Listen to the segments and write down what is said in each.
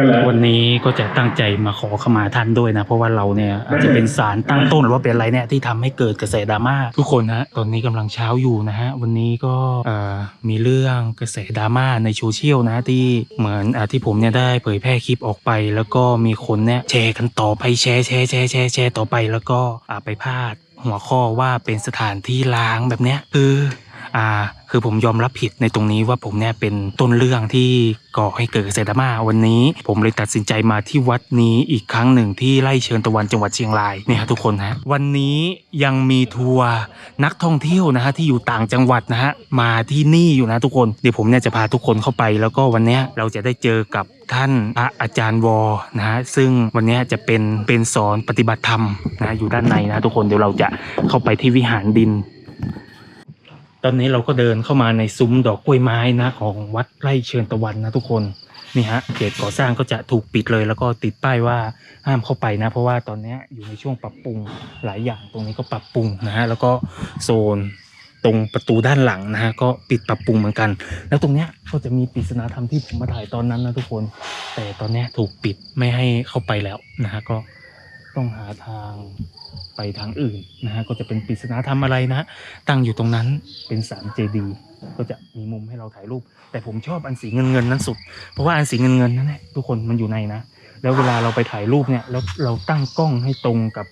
กันแหละวันนี้ก็จะตั้งใจมาขอขมาท่านด้วยนะ เพราะว่าเราเนี่ยอาจจะเป็นสารตั้งต้นหรือว่าเป็นอะไรเนี่ยที่ทำให้เกิดกระแสดราม่าทุกคนนะตอนนี้กำลังเช้าอยู่นะฮะวันนี้ก็เอ่อมีเรื่องกระแสดราม่าในโซเชียลนะที่เหมือนอาที่ผมเนี่ยได้เผยแพร่คลิปออกไป แล้วก็มีคนเนี่ยแชร์กันต่อไปแชร์แชร์แชร์แชร์แชร์ต่อไปแล้วก็อ่าไปพาดหัวข้อว่าเป็นสถานที่ล้างแบบเนี้ยคือ อ่าคือผมยอมรับผิดในตรงนี้ว่าผมเนี่ยเป็นต้นเรื่องที่ก่อให้เกิดกระแสดราม่าวันนี้ ผมเลยตัดสินใจมาที่วัดนี้อีกครั้งหนึ่งที่ไร่เชิญตะวันจังหวัดเชียงรายเนี่ยฮะทุกคนฮะวันนี้ยังมีทัวร์นักท่องเที่ยวนะฮะที่อยู่ต่างจังหวัดนะฮะมาที่นี่อยู่นะทุกคนเดี๋ยวผมเนี่ยจะพาทุกคนเข้าไป แล้วก็วันนี้เราจะได้เจอกับท่านพระอาจารย์วอนะฮะซึ่งวันนี้จะเป็นเป็นสอนปฏิบัติธรรมนะอยู่ด้านในนะทุกคนเดี๋ยวเราจะเข้าไปที่วิหารดิน ตอนนี้เราก็เดินเข้ามาในซุ้มดอกกล้วยไม้นะของวัดไร่เชิญตะวันนะทุกคนนี่ฮะเขตก่อสร้างก็จะถูกปิดเลย แล้วก็ติดป้ายว่าห้ามเข้าไปนะ เพราะว่าตอนนี้อยู่ในช่วงปรับปรุงหลายอย่างตรงนี้ก็ปรับปรุงนะฮะแล้วก็โซนตรงประตูด้านหลังนะฮะก็ปิดปรับปรุงเหมือนกัน แล้วตรงเนี้ยก็จะมีปริศนาธรรมที่ผมมาถ่ายตอนนั้นนะทุกคน แต่ตอนเนี้ยถูกปิดไม่ให้เข้าไปแล้วนะฮะก็ ต้องหาทางไปทางอื่นนะฮะก็จะเป็นปริศนาธรรมอะไรนะฮะตั้งอยู่ตรงนั้นเป็นสามเจดีย์ก็จะมีมุมให้เราถ่ายรูป แต่ผมชอบอันสีเงินเงินนั้นสุด เพราะว่าอันสีเงินเงินนั่นแหละทุกคนมันอยู่ในนะ แล้วเวลาเราไปถ่ายรูปเนี่ยแล้วเราตั้งกล้องให้ตรงกับ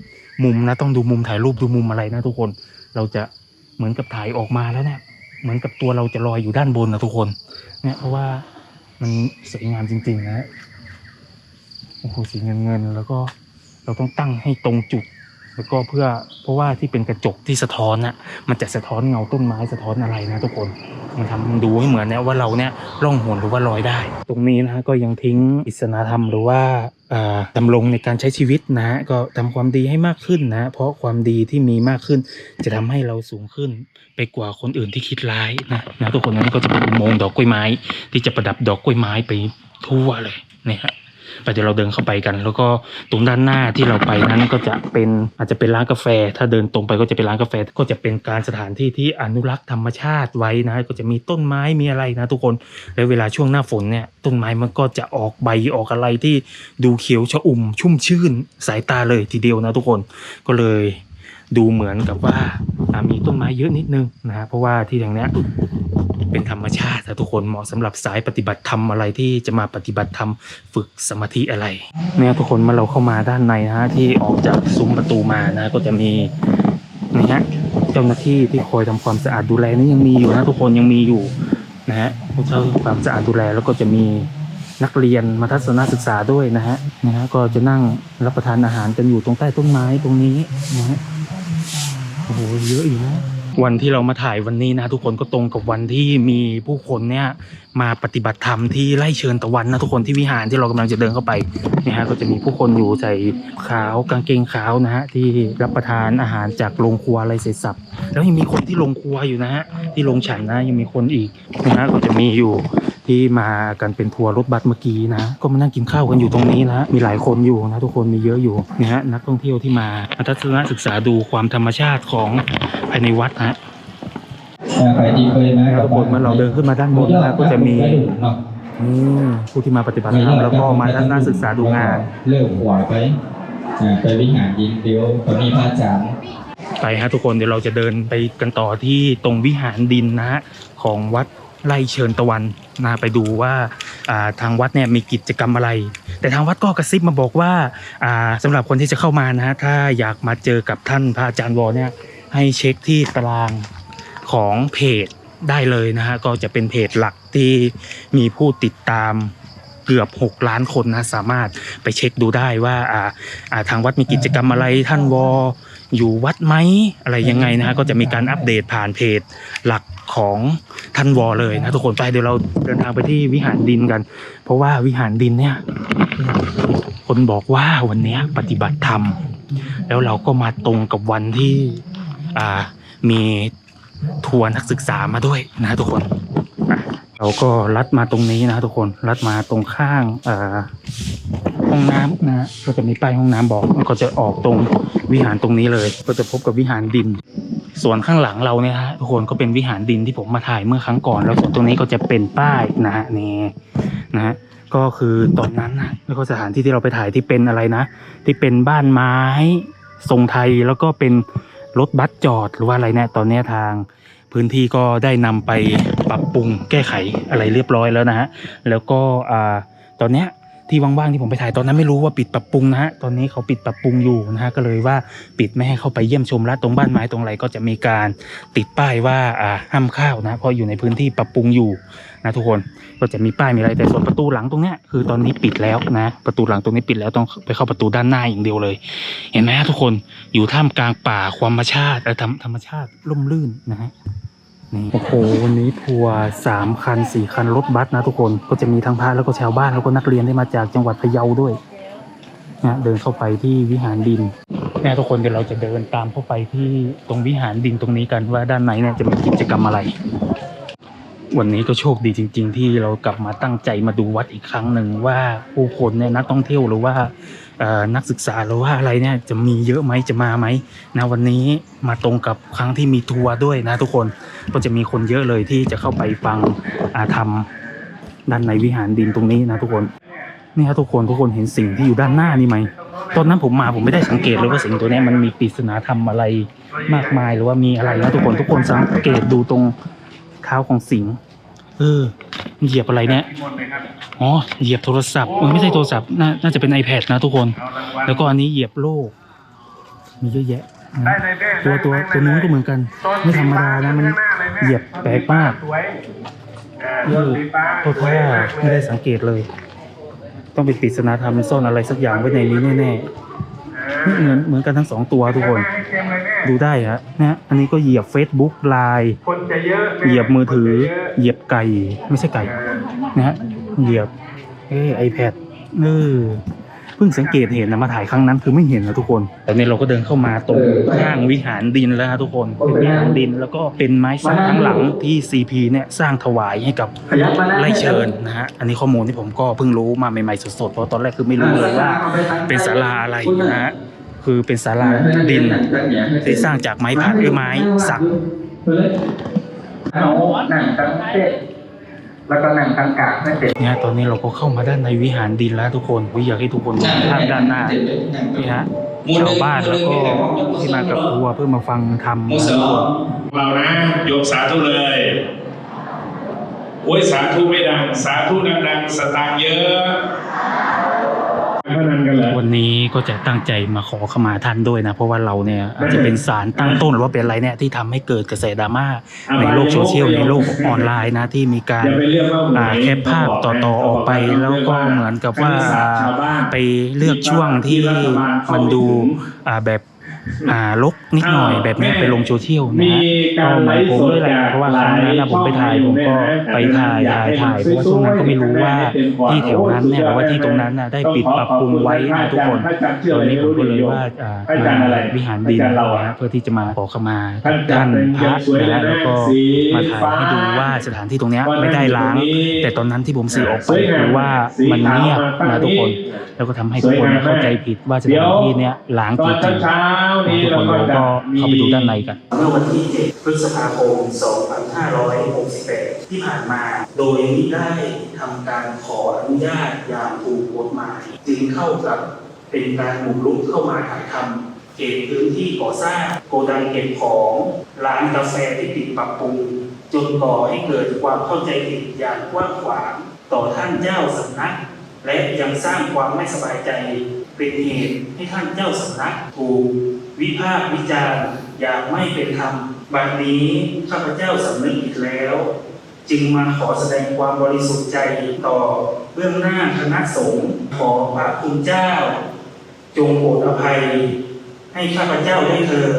มุมนะต้องดูมุมถ่ายรูปดูมุมอะไรนะทุกคนเราจะเหมือนกับถ่ายออกมาแล้วเนี่ยเหมือนกับตัวเราจะลอยอยู่ด้านบนนะทุกคนเนี่ยเพราะว่ามันสวยงามจริงๆนะโอ้โหสีเงินเงินแล้วก็ เราต้องตั้งให้ตรงจุด แล้วก็เพื่อเพราะว่าที่เป็นกระจกที่สะท้อนน่ะมันจะสะท้อนเงาต้นไม้สะท้อนอะไรนะทุกคนมันทำดูให้เหมือนเนี่ยว่าเราเนี่ยล่องหนหรือว่าลอยได้ ตรงนี้นะฮะก็ยังทิ้งอิสนาธรรมหรือว่าอ่าดำรงในการใช้ชีวิตนะฮะก็ทำความดีให้มากขึ้นนะเพราะความดีที่มีมากขึ้น จะทำให้เราสูงขึ้น ไปกว่าคนอื่นที่คิดร้ายนะนะทุกคนนั้ก็จะเป็นอุโมงค์ดอกกล้วยไม้ ที่จะประดับดอกกล้วยไม้ไปทั่วเลยเนี่ยฮะ ไปเดี๋ยวเราเดินเข้าไปกัน แล้วก็ตรงด้านหน้าที่เราไปนั้นก็จะเป็นอาจจะเป็นร้านกาแฟ ถ้าเดินตรงไปก็จะเป็นร้านกาแฟ ก็จะเป็นการสถานที่ที่อนุรักษ์ธรรมชาติไว้นะ ก็จะมีต้นไม้มีอะไรนะ ทุกคนแล้วเวลาช่วงหน้าฝนเนี่ยต้นไม้มันก็จะออกใบออกอะไรที่ดูเขียวชอุ่มชุ่มชื่นสายตาเลยทีเดียวนะทุกคนก็เลย ดูเหมือนกับว่ามีต้นไม้เยอะนิดนึงนะฮะเพราะว่าที่อย่างเนี้ยเป็นธรรมชาติทุกคนเหมาะสำหรับสายปฏิบัติธรรมอะไรที่จะมาปฏิบัติธรรมฝึกสมาธิอะไรเนี่ยทุกคนเมื่อเราเข้ามาด้านในนะฮะที่ออกจากซุ้มประตูมานะก็จะมีนี่ฮะเจ้าหน้าที่ที่คอยทำความสะอาดดูแลนี่ยังมีอยู่นะทุกคนยังมีอยู่นะฮะผู้เจ้าความสะอาดดูแลแล้วก็จะมีนักเรียนมาทัศนศึกษาด้วยนะฮะนะฮะก็จะนั่งรับประทานอาหารกันอยู่ตรงใต้ต้นไม้ตรงนี้นะฮะ โอ้โหเยอะอยู่นะวันที่เรามาถ่ายวันนี้นะ ทุกคนก็ตรงกับวันที่มีผู้คนเนี่ยมาปฏิบัติธรรมที่ไร่เชิญตะวันนะทุกคนที่วิหารที่เรากำลังจะเดินเข้าไปนี่ยฮะก็จะมีผู้คนอยู่ใส่ขาวกางเกงขาวนะฮะที่รับประทานอาหารจากโรงครัวอะไรเสร็จสับแล้วยังมีคนที่โรงครัวอยู่นะฮะที่โรงฉันนะยังมีคนอีกนะฮะก็จะมีอยู่ ที่มากันเป็นทัวร์รถบัสเมื่อกี้นะก็มานั่งกินข้าวกันอยู่ตรงนี้นะมีหลายคนอยู่นะทุกคนมีเยอะอยู่นะฮะนักท่องเที่ยวที่มาทัศนศึกษาดูความธรรมชาติของภายในวัดนะใครที่เคยมาทุกคนเมื่อเราเดินขึ้นมาด้านบนนะก็จะมีอืมผู้ที่มาปฏิบัติธรรมแล้วก็มาทัศนศึกษาดูงานเลิกหัวไปอ่าไปวิหารยินเดียวตอนนี้พระอาจารย์ไปฮะทุกคนเดี๋ยวเราจะเดินไปกันต่อที่ตรงวิหารดินนะฮะของวัด ไร่เชิญตะวันนะไปดูว่าทางวัดเนี่ยมีกิจกรรมอะไร แต่ทางวัดก็กระซิบมาบอกว่าอ่าสำหรับคนที่จะเข้ามานะฮะถ้าอยากมาเจอกับท่านพระอาจารย์วอเนี่ยให้เช็คที่ตารางของเพจได้เลยนะฮะก็จะเป็นเพจหลักที่มีผู้ติดตามเกือบ 6 ล้านคนนะสามารถไปเช็คดูได้ว่าอ่าอ่าทางวัดมีกิจกรรมอะไรท่านวอ อยู่วัดไหมอะไรยังไงนะฮะก็จะมีการอัปเดตผ่านเพจหลักของท่านวอเลยนะทุกคนไปเดี๋ยวเราเดินทางไปที่วิหารดินกัน เพราะว่าวิหารดินเนี่ย คนบอกว่าวันเนี้ยปฏิบัติธรรม แล้วเราก็มาตรงกับวันที่อ่ามีทัวร์นักศึกษามาด้วยนะทุกคนอะเราก็ลัดมาตรงนี้นะทุกคนลัดมาตรงข้างอ่า ห้องน้ำนะฮะก็จะมีป้ายห้องน้ำบอกมันก็จะออกตรงวิหารตรงนี้เลย ก็จะพบกับวิหารดิน ส่วนข้างหลังเราเนี่ยฮะทุกคนก็เป็นวิหารดินที่ผมมาถ่ายเมื่อครั้งก่อน แล้วส่วนตรงนี้ก็จะเป็นป้ายนะฮะนี่นะฮะก็คือตอนนั้นนะแล้วก็สถานที่ที่เราไปถ่ายที่เป็นอะไรนะ ที่เป็นบ้านไม้ทรงไทยแล้วก็เป็นรถบัสจอดหรือว่าอะไรเนี่ยตอนนี้ทางพื้นที่ก็ได้นำไปปรับปรุงแก้ไขอะไรเรียบร้อยแล้วนะฮะแล้วก็อ่าตอนเนี้ย ที่ว่างๆที่ผมไปถ่ายตอนนั้นไม่รู้ว่าปิดปรับปรุงนะฮะตอนนี้เขาปิดปรับปรุงอยู่นะฮะก็เลยว่าปิดไม่ให้เข้าไปเยี่ยมชมและตรงบ้านไม้ตรงไรก็จะมีการติดป้ายว่าอ่าห้ามเข้านะเพราะอยู่ในพื้นที่ปรับปรุงอยู่นะทุกคนก็จะมีป้ายมีอะไรแต่ส่วนประตูหลังตรงเนี้ยคือตอนนี้ปิดแล้วนะ ประตูหลังตรงนี้ปิดแล้วต้องไปเข้าประตูด้านหน้าอย่างเดียวเลย เห็นไหมฮะทุกคนอยู่ท่ามกลางป่าความธรรมชาติธรรมธรรมชาติร่มรื่นนะฮะ นี่โอ้โหวันนี้ทัวร์สามคันสี่คันรถบัสนะทุกคนก็จะมีทั้งพระแล้วก็ชาวบ้านแล้วก็นักเรียนที่มาจากจังหวัดพะเยาด้วยนะเดินเข้าไปที่วิหารดินเนี่ยทุกคนเดี๋ยวเราจะเดินตามเข้าไปที่ตรงวิหารดินตรงนี้กันว่าด้านในเนี่ยจะมีกิจกรรมอะไร วันนี้ก็โชคดีจริง ๆ ที่เรากลับมาตั้งใจมาดูวัดอีกครั้งหนึ่งว่าผู้คนเนี่ยนักท่องเที่ยวหรือว่า นักศึกษาหรือว่าอะไรเนี่ยจะมีเยอะไหมจะมาไหมนะวันนี้มาตรงกับครั้งที่มีทัวร์ด้วยนะทุกคนก็จะมีคนเยอะเลยที่จะเข้าไปฟังอาธรรมด้านในวิหารดินตรงนี้นะทุกคนนี่ครับทุกคนทุกคนเห็นสิ่งที่อยู่ด้านหน้านี่ไหมตอนนั้นผมมาผมไม่ได้สังเกตเลยว่าสิ่งตัวเนี้ยมันมีปริศนาธรรมอะไรมากมายหรือว่ามีอะไรนะทุกคนทุกคนสังเกตดูตรงเท้าของสิงห์ เออ เหยียบอะไรเนี่ย อ๋อ เหยียบโทรศัพท์เออไม่ใช่โทรศัพท์น่าน่าจะเป็น iPad นะทุกคน แล้วก็อันนี้เหยียบโลก มีเยอะแยะนะตัวตัวตัวนู้นก็เหมือนกัน ไม่ธรรมดานะมันเหยียบแปลกมากเออโทษว่าไม่ได้สังเกตเลย ต้องเป็นปริศนาธรรมซ่อนอะไรสักอย่างไว้ในนี้แน่ๆ เหมือนเหมือนกันทั้งสองตัวทุกคน ดูได้ฮะนะอันนี้ก็เหยียบ Facebook ไลน์คนจะเยอะเหยียบมือถือ เหยียบไก่ ไม่ใช่ไก่นะฮะเหยียบเอไอแพดเออ เพิ่งสังเกตเห็นนะมาถ่ายครั้งนั้นคือไม่เห็นนะทุกคน แต่เนี่ยเราก็เดินเข้ามาตรงข้างวิหารดินแล้วฮะทุกคนเป็นวิหารดินแล้วก็เป็นไม้สักทั้งหลังที่ CP เนี่ยสร้างถวายให้กับไล่เชิญนะฮะอันนี้ข้อมูลที่ผมก็เพิ่งรู้มาใหม่ๆสดๆเพราะตอนแรกคือไม่รู้เลยว่า เป็นศาลาอะไรนะฮะคือเป็นศาลาดินที่สร้างจากไม้ผัดหรือไม้สักเอาหนังตั้งเต็ด แล้วก็หนังตั้งกากไม่เต็ดเนี่ยตอนนี้เราก็เข้ามาด้านในวิหารดินแล้วทุกคนวิอยากให้ทุกคนดูภาพด้านหน้านี่ฮะชาวบ้านแล้วก็ที่มากับทัวร์เพื่อมาฟังธรรมมุสลิมเรานะโยมสาธุเลยโอ้ยสาธุไม่ดัง สาธุดังๆสตางค์เยอะ พนันกันเหรอวันนี้ก็จะตั้งใจมาขอขมาท่านด้วยนะ เพราะว่าเราเนี่ยอาจจะเป็นสารตั้งต้นหรือว่าเป็นอะไรเนี่ยที่ทำให้เกิดกระแสดราม่าในโลกโซเชียลในโลกออนไลน์นะที่มีการอย่าไปเรียกว่าหวยอ่าแคปภาพต่อๆออกไป แล้วก็เหมือนกับว่าไปเลือกช่วงที่มันดูอ่าแบบ อ่าลกนิดหน่อยแบบเนี้ยไปลงโซเชียลนะมีฮะการก็หไลมายฟ์ผมสดด้วยแหละจากเพราะว่าหครั้งลายนั้นนะผมไปถ่ายผมก็ไปถ่ายถ่ายถ่ายเพราะว่าช่วงนั้นก็ไม่รู้ว่าที่แถวนั้นเนี่ยหรือว่าที่ตรงนั้นน่ะได้ปิดปรับปรุงไว้นะทุกคนพระอาจารย์เชื่อตอนอะไรนี้ผรู้มก็ดีเลยโยมว่าอ่าพระอาจารย์อะไรวิหารดินพระอาจารย์เราอะนะฮะเพื่อที่จะมาขอขมาท่านจัท่าดนเป็นพระสวยนะเลยนะแล้วก็สีมาถ่ายให้ดูว่าสถานที่ตรงเนี้ยไม่ได้ล้าง แต่ตอนนั้นที่ผมสื่อออกไปคือว่ามันเงียบนะทุกคน แล้วก็ทำให้ทุกคนเข้าใจผิดว่าสถานที่เนี้ยล้างตจอนริงๆเช้าๆนี้ทุกเราคนก็เราจะก็มีเข้าไปดูด้านในกันเมื่อวันที่ 7 พฤษภาคม 2568 ที่ผ่านมา โดยมิได้ทำการขออนุญาตอย่างถูกกฎหมาย จึงเข้ากับเป็นการบุกรุกเข้ามาถ่ายทำเขตพื้นที่ก่อสร้างโกดังเก็บของร้านกาแฟที่ปิดปรับปรุงจนก่อให้เกิดความเข้าใจผิดอย่างกว้างขวางต่อท่านเจ้าสำนัก และยังสร้างความไม่สบายใจเป็นเหตุให้ท่านเจ้าสำนักถูก วิพากษ์วิจารณ์อย่างไม่เป็นธรรมบัดนี้ข้าพเจ้าสำนึกอีกแล้ว จึงมาขอแสดงความบริสุทธิ์ใจต่อเบื้องหน้าคณะสงฆ์ขอพระคุณเจ้า จงโปรดอภัย ให้ข้าพเจ้าได้เถิด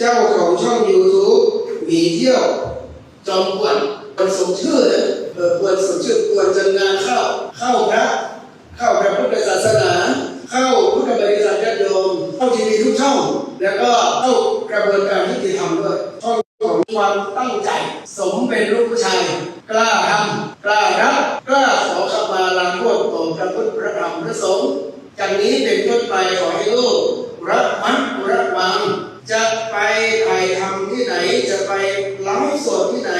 เจ้าของช่อง YouTube หนีเที่ยว จอมกวนควรสมชื่อนะเออควรสมชื่อควรจะงานเข้า เข้าพระเข้าพระพุทธศาสนา เข้าพุทธบริษัทญาติโยมเข้าทีวีทุกช่อง แล้วก็เข้ากระบวนการยุติธรรมด้วยช่องของความตั้งใจ สมเป็นลูกผู้ชาย กล้าทำกล้ารับกล้าขอขมาลาโทษต่อพระพุทธพระธรรมพระสงฆ์จากนี้เป็นต้นไปขอให้ลูกระมัดระวัง จะไปถ่ายทำที่ไหน จะไปไลฟ์สดที่ไหน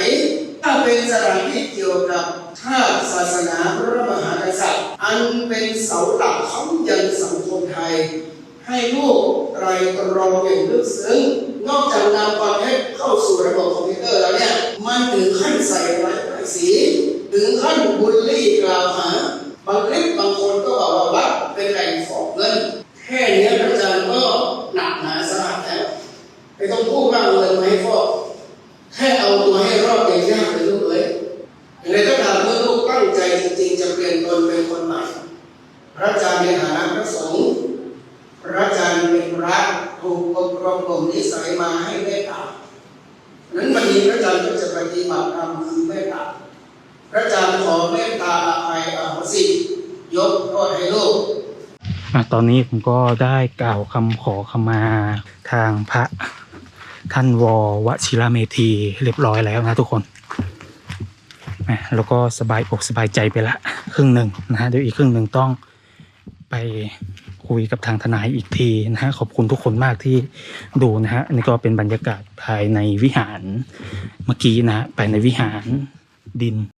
ถ้าเป็นสถานที่เกี่ยวกับชาติศาสนาพระมหากษัตริย์ อันเป็นเสาหลักของยันสังคมไทย ให้ลูกไตรตรองอย่างลึกซึ้งนอกจากนำความเท็จเข้าสู่ระบบคอมพิวเตอร์แล้วเนี่ย มันถึงขั้นใส่ร้ายป้ายสี ถึงขั้นบูลลี่กล่าวหาบางคลิปบางคน พระอาจารย์ในฐานะพระสงฆ์พระอาจารย์เป็นพระถูกอบรมบ่มนิสัยมาให้เมตตานั้นวันนี้พระอาจารย์ก็จะปฏิบัติธรรมคือเมตตาพระอาจารย์ขอเมตตาอภัยอโหสิยกโทษให้ลูกอตอนนี้ผมก็ได้กล่าวคำขอขมาทางพระท่านววชิระเมธีเรียบร้อยแล้วนะทุกคนแล้วก็สบายอกสบายใจไปละครึ่งหนึ่งนะฮะเดี๋ยวอีกครึ่งหนึ่งต้อง คุยกับทางทนายอีกทีนะฮะขอบคุณทุกคนมากที่ดูนะฮะอันนี่ก็เป็นบรรยากาศภายในวิหารเมื่อกี้นะฮะภายในวิหารดิน